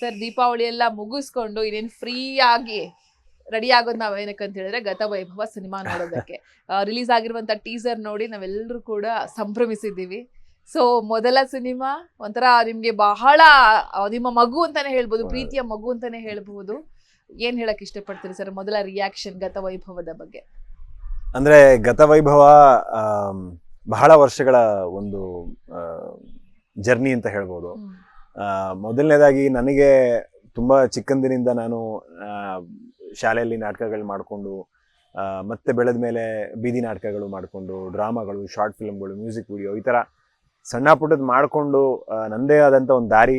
Sir Deepavali ಎಲ್ಲ ಮುಗಿಸ್ಕೊಂಡು ಇನ್ನೇನು ಫ್ರೀ ಆಗಿ ರೆಡಿ ಆಗೋದು ನಾವ್ ಏನಕ್ಕೆ ಅಂತ ಹೇಳಿದ್ರೆ ಗತ ವೈಭವ ಸಿನಿಮಾ ನೋಡೋದಕ್ಕೆ. ರಿಲೀಸ್ ಆಗಿರುವಂತ ಟೀಸರ್ ನೋಡಿ ನಾವೆಲ್ಲರೂ ಕೂಡ ಸಂಭ್ರಮಿಸಿದ್ದೀವಿ. ಸೊ ಮೊದಲ ಸಿನಿಮಾ ಒಂಥರ ನಿಮ್ಗೆ ಬಹಳ ನಿಮ್ಮ ಮಗು ಅಂತಾನೆ ಹೇಳ್ಬೋದು ಪ್ರೀತಿಯ ಮಗು ಅಂತಾನೆ ಹೇಳ್ಬಹುದು. ಏನ್ ಹೇಳಕ್ ಇಷ್ಟಪಡ್ತೀರಿ ಸರ್ ಮೊದಲ ರಿಯಾಕ್ಷನ್ ಗತ ವೈಭವದ ಬಗ್ಗೆ? ಅಂದ್ರೆ ಗತವೈಭವ ವೈಭವ ಬಹಳ ವರ್ಷಗಳ ಒಂದು ಜರ್ನಿ ಅಂತ ಹೇಳ್ಬೋದು. ಮೊದಲನೇದಾಗಿ ನನಗೆ ತುಂಬ ಚಿಕ್ಕಂದಿನಿಂದ ನಾನು ಶಾಲೆಯಲ್ಲಿ ನಾಟಕಗಳು ಮಾಡಿಕೊಂಡು ಮತ್ತೆ ಬೆಳೆದ ಮೇಲೆ ಬೀದಿ ನಾಟಕಗಳು ಮಾಡಿಕೊಂಡು, ಡ್ರಾಮಾಗಳು, ಶಾರ್ಟ್ ಫಿಲ್ಮ್ಗಳು, ಮ್ಯೂಸಿಕ್ ವಿಡಿಯೋ ಈ ಥರ ಸಣ್ಣ ಪುಟ್ಟದ್ದು ಮಾಡಿಕೊಂಡು ನನ್ನದೇ ಆದಂಥ ಒಂದು ದಾರಿ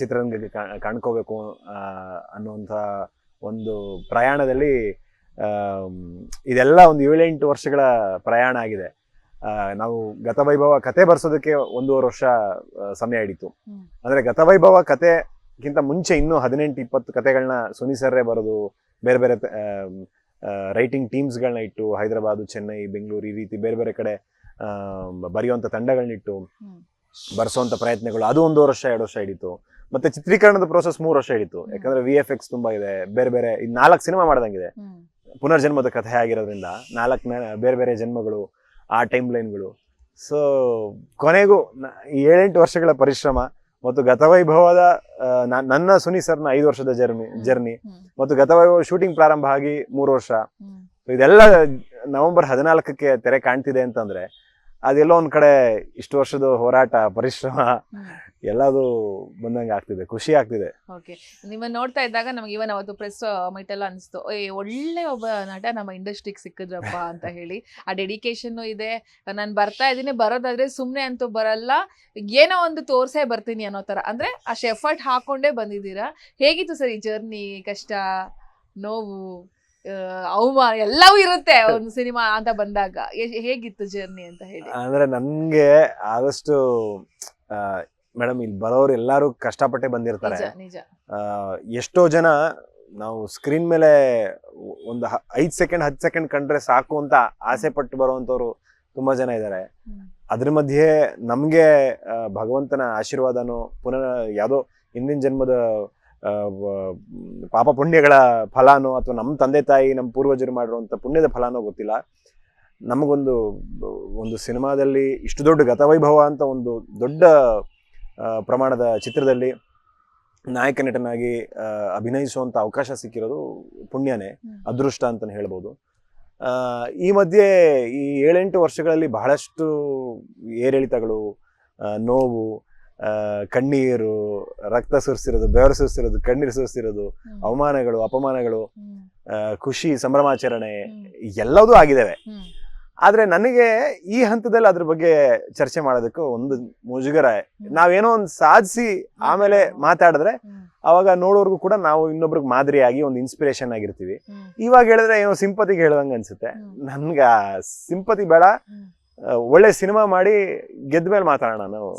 ಚಿತ್ರರಂಗಕ್ಕೆ ಕಾಣ್ಕೋಬೇಕು ಅನ್ನುವಂಥ ಒಂದು ಪ್ರಯಾಣದಲ್ಲಿ ಇದೆಲ್ಲ ಒಂದು ಏಳೆಂಟು ವರ್ಷಗಳ ಪ್ರಯಾಣ ಆಗಿದೆ. ನಾವು ಗತವೈಭವ ಕತೆ ಬರ್ಸೋದಕ್ಕೆ ಒಂದೂವರೆ ವರ್ಷ ಸಮಯ ಹಿಡಿತು. ಅಂದ್ರೆ ಗತವೈಭವ ಕತೆಗಿಂತ ಮುಂಚೆ ಇನ್ನೂ ಹದಿನೆಂಟು ಇಪ್ಪತ್ತು ಕತೆಗಳನ್ನ ಸುನಿ ಸರ್ರೇ ಬರೋದು ಬೇರೆ ಬೇರೆ ರೈಟಿಂಗ್ ಟೀಮ್ಸ್ಗಳನ್ನ ಇಟ್ಟು ಹೈದರಾಬಾದ್ ಚೆನ್ನೈ ಬೆಂಗಳೂರು ಈ ರೀತಿ ಬೇರೆ ಬೇರೆ ಕಡೆ ಬರೆಯುವಂಥ ತಂಡಗಳನ್ನಿಟ್ಟು ಬರ್ಸೋವಂಥ ಪ್ರಯತ್ನಗಳು. ಅದು ಒಂದು ವರ್ಷ ಎರಡು ವರ್ಷ ಹಿಡಿತು. ಮತ್ತೆ ಚಿತ್ರೀಕರಣದ ಪ್ರೋಸೆಸ್ ಮೂರು ವರ್ಷ ಹಿಡಿತು. ಯಾಕಂದ್ರೆ ವಿ ಎಫ್ ಎಕ್ಸ್ ತುಂಬಾ ಇದೆ. ಬೇರೆ ಬೇರೆ ನಾಲ್ಕು ಸಿನಿಮಾ ಮಾಡ್ದಂಗಿದೆ. ಪುನರ್ಜನ್ಮದ ಕಥೆ ಆಗಿರೋದ್ರಿಂದ ನಾಲ್ಕು ಬೇರೆ ಬೇರೆ ಜನ್ಮಗಳು ಆ ಟೈಮ್ ಲೈನ್ಗಳು ಸೊ ಕೊನೆಗೂ ಏಳೆಂಟು ವರ್ಷಗಳ ಪರಿಶ್ರಮ ಮತ್ತು ಗತವೈಭವದ ನನ್ನ ಸುನಿ ಸರ್ನ ಐದು ವರ್ಷದ ಜರ್ನಿ ಜರ್ನಿ ಮತ್ತು ಗತವೈಭವ ಶೂಟಿಂಗ್ ಪ್ರಾರಂಭ ಆಗಿ ಮೂರು ವರ್ಷ. ಇದೆಲ್ಲ ನವೆಂಬರ್ ಹದಿನಾಲ್ಕಕ್ಕೆ ತೆರೆ ಕಾಣ್ತಿದೆ ಅಂತಂದ್ರೆ ಅದೆಲ್ಲೋ ಒಂದ್ ಕಡೆ ಇಷ್ಟು ವರ್ಷದ ಹೋರಾಟ ಪರಿಶ್ರಮ. ಎಲ್ಲದು ಬಂದಂಗೆ ಆಗ್ತಿದೆ ಖುಷಿ ಆಗ್ತಿದೆ. ಓಕೆ ನಿಮ್ಮನ್ನ ನೋಡ್ತಾ ಇದ್ದಾಗ ನಮ್ಗೆ ಇವನ್ ಅವತ್ತು ಪ್ರೆಸ್ ಮೀಟ್ ಎಲ್ಲ ಅನಿಸ್ತು. ಏ ಒಳ್ಳೆ ಒಬ್ಬ ನಟ ನಮ್ಮ ಇಂಡಸ್ಟ್ರಿಗೆ ಸಿಕ್ಕಿದ್ರಪ್ಪ ಅಂತ ಹೇಳಿ. ಆ ಡೆಡಿಕೇಶನ್ ಇದೆ. ನಾನು ಬರ್ತಾ ಇದ್ದೀನಿ ಬರೋದಾದ್ರೆ ಸುಮ್ಮನೆ ಅಂತೂ ಬರಲ್ಲ. ಏನೋ ಒಂದು ತೋರ್ಸೇ ಬರ್ತೀನಿ ಅನ್ನೋ ತರ ಅಂದ್ರೆ ಅಷ್ಟು ಎಫರ್ಟ್ ಹಾಕೊಂಡೇ ಬಂದಿದ್ದೀರಾ? ಹೇಗಿತ್ತು ಸರ್ ಈ ಜರ್ನಿ ಕಷ್ಟ ನೋವು ಅವಮಾನ ಎಲ್ಲವೂ ಇರುತ್ತೆ ಒಂದು ಸಿನಿಮಾ ಅಂತ ಬಂದಾಗ. ಹೇಗಿತ್ತು ಜರ್ನಿ ಅಂತ ಹೇಳಿ? ಅಂದ್ರೆ ನನಗೆ ಆದಷ್ಟು ಮೇಡಮ್ ಇಲ್ಲಿ ಬರೋರು ಎಲ್ಲರೂ ಕಷ್ಟಪಟ್ಟೆ ಬಂದಿರ್ತಾರೆ. ನಿಜ ಎಷ್ಟೋ ಜನ ನಾವು ಸ್ಕ್ರೀನ್ ಮೇಲೆ ಒಂದು ಐದು ಸೆಕೆಂಡ್ ಹತ್ತು ಸೆಕೆಂಡ್ ಕಂಡ್ರೆ ಸಾಕು ಅಂತ ಆಸೆ ಪಟ್ಟು ಬರುವಂತವ್ರು ತುಂಬಾ ಜನ ಇದ್ದಾರೆ. ಅದ್ರ ಮಧ್ಯೆ ನಮ್ಗೆ ಆ, ಭಗವಂತನ ಆಶೀರ್ವಾದನೋ ಪುನಃ ಯಾವುದೋ ಹಿಂದಿನ ಜನ್ಮದ ಆ, ವ- ಪಾಪ ಪುಣ್ಯಗಳ ಫಲಾನೋ ಅಥವಾ ನಮ್ಮ ತಂದೆ ತಾಯಿ ನಮ್ಮ ಪೂರ್ವಜರು ಮಾಡಿರುವಂಥ ಪುಣ್ಯದ ಫಲಾನೋ ಗೊತ್ತಿಲ್ಲ. ನಮಗೊಂದು ಒಂದು ಸಿನಿಮಾದಲ್ಲಿ ಇಷ್ಟು ದೊಡ್ಡ ಗತವೈಭವ ಅಂತ ಒಂದು ದೊಡ್ಡ ಪ್ರಮಾಣದ ಚಿತ್ರದಲ್ಲಿ ನಾಯಕ ನಟನಾಗಿ ಅಭಿನಯಿಸುವಂಥ ಅಭಿನಯಿಸುವಂತ ಅವಕಾಶ ಸಿಕ್ಕಿರೋದು ಪುಣ್ಯನೇ ಅದೃಷ್ಟ ಅಂತಲೇ ಹೇಳ್ಬೋದು. ಈ ಮಧ್ಯೆ ಈ ಏಳೆಂಟು ವರ್ಷಗಳಲ್ಲಿ ಬಹಳಷ್ಟು ಏರಿಳಿತಗಳು ನೋವು ಕಣ್ಣೀರು ರಕ್ತ ಸುರಿಸಿರೋದು ಬೆವರು ಸುರಿಸಿರೋದು ಕಣ್ಣೀರು ಸುರಿಸಿರೋದು ಅವಮಾನಗಳು ಅಪಮಾನಗಳು ಖುಷಿ ಸಂಭ್ರಮಾಚರಣೆ. ಎಲ್ಲದೂ ಆಗಿದ್ದಾವೆ. ಆದ್ರೆ ನನಗೆ ಈ ಹಂತದಲ್ಲಿ ಅದ್ರ ಬಗ್ಗೆ ಚರ್ಚೆ ಮಾಡೋದಕ್ಕೂ ಒಂದು ಮುಜುಗರ. ನಾವೇನೋ ಒಂದು ಸಾಧಿಸಿ ಆಮೇಲೆ ಮಾತಾಡಿದ್ರೆ ಅವಾಗ ನೋಡೋರ್ಗೂ ಕೂಡ ನಾವು ಇನ್ನೊಬ್ರಿಗೆ ಮಾದರಿಯಾಗಿ ಒಂದು ಇನ್ಸ್ಪಿರೇಷನ್ ಆಗಿರ್ತೀವಿ. ಇವಾಗ ಹೇಳಿದ್ರೆ ಏನೋ ಸಿಂಪತಿಗೆ ಹೇಳ್ದಂಗೆ ಅನ್ಸುತ್ತೆ. ನನ್ಗೆ ಸಿಂಪತಿ ಬೇಡ. ಒಳ್ಳೆ ಸಿನಿಮಾ ಮಾಡಿ ಗೆದ್ದ ಮೇಲೆ ಮಾತಾಡೋಣ ನಾವು.